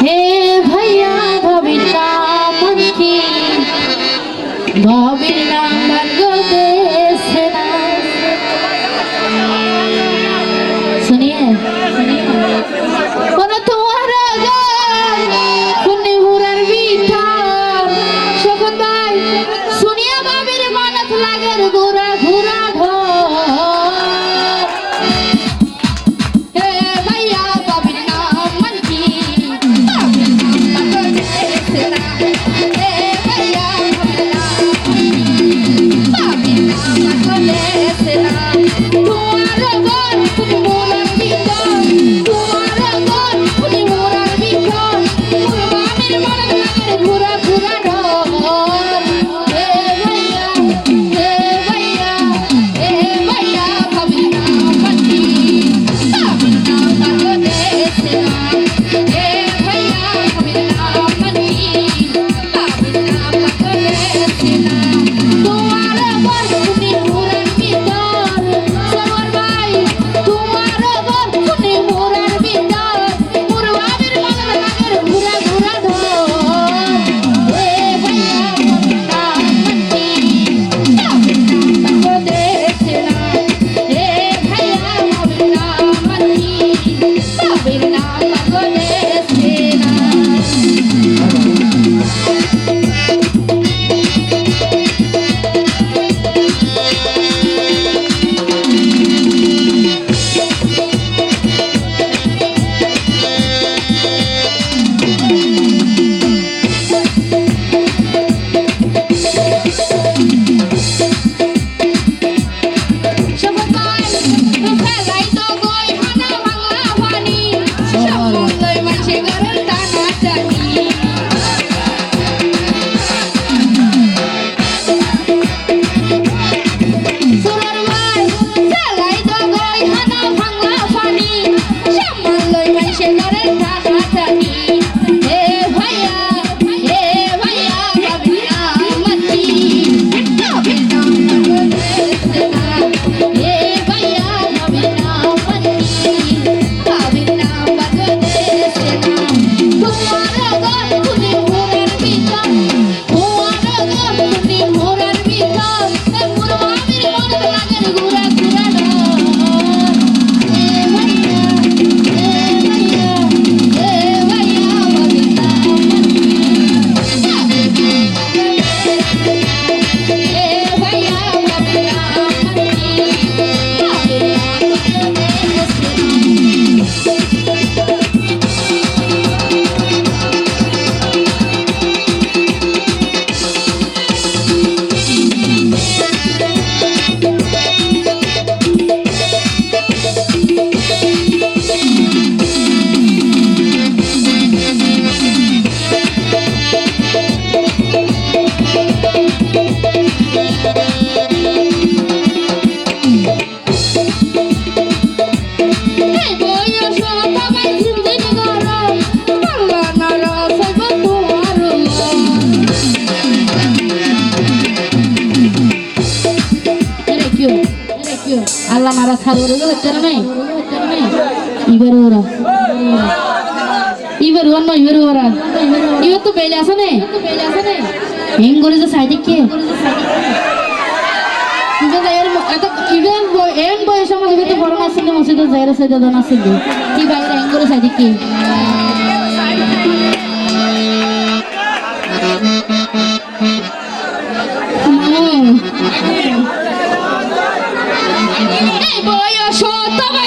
Hey. మళ్ళా మరో చదువులు వచ్చారనే ఇవరు ఊరా ఇవరు అన్న ఇవరు ఊరా ఇవత్తు పేలేసనే ఏం గురించి సైటిక్కి ইভেন এম বয়সের মধ্যে বড় নাছিল মসজিদে যাই আছে দাদা নাছিল কি বাইরে এম করে সাইডিকে